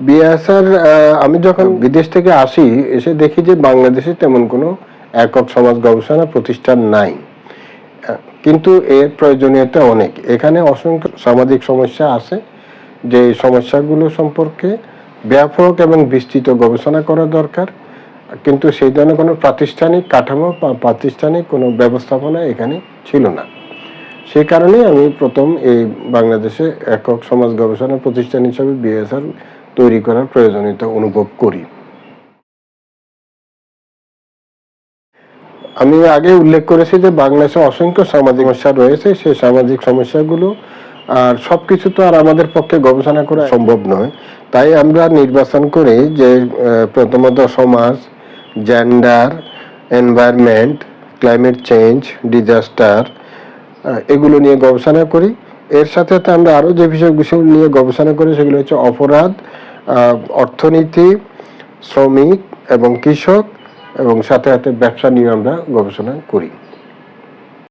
BSR আমি যখন বিদেশ থেকে আসি এসে দেখি যে বাংলাদেশে তেমন কোনো একক সমাজ গবেষণা প্রতিষ্ঠান নাই। কিন্তু এর প্রয়োজনীয়তা অনেক। এখানে অসংখ্য সামাজিক সমস্যা আছে যে সমস্যাগুলো সম্পর্কে ব্যাপক এবং বিস্তৃত গবেষণা করা দরকার। কিন্তু সেই ধরনের কোনো প্রাতিষ্ঠানিক কাঠামো বা প্রাতিষ্ঠানিক কোনো ব্যবস্থাপনা এখানে ছিল না। সেই কারণেই আমি প্রথম এই বাংলাদেশে একক সমাজ গবেষণা প্রতিষ্ঠান হিসাবে বিএসআর তৈরি করার প্রয়োজনীয়তা অনুভব করি। আমি আগে উল্লেখ করেছি যে বাংলাদেশে অসংখ্য সামাজিক সমস্যা রয়েছে সেই সামাজিক সমস্যাগুলো আর সবকিছু তো আর আমাদের পক্ষে গবেষণা করা সম্ভব নয়। তাই আমরা নির্বাচন করি যে প্রথমত সমাজ gender environment climate change disaster এগুলো নিয়ে গবেষণা করি। এর সাথে সাথে আমরা আরও যে বিষয় বিষয় নিয়ে গবেষণা করি সেগুলো হচ্ছে অপরাধ অর্থনীতি শ্রমিক এবং কৃষক এবং সাথে সাথে ব্যবসা নিয়ে আমরা গবেষণা করি।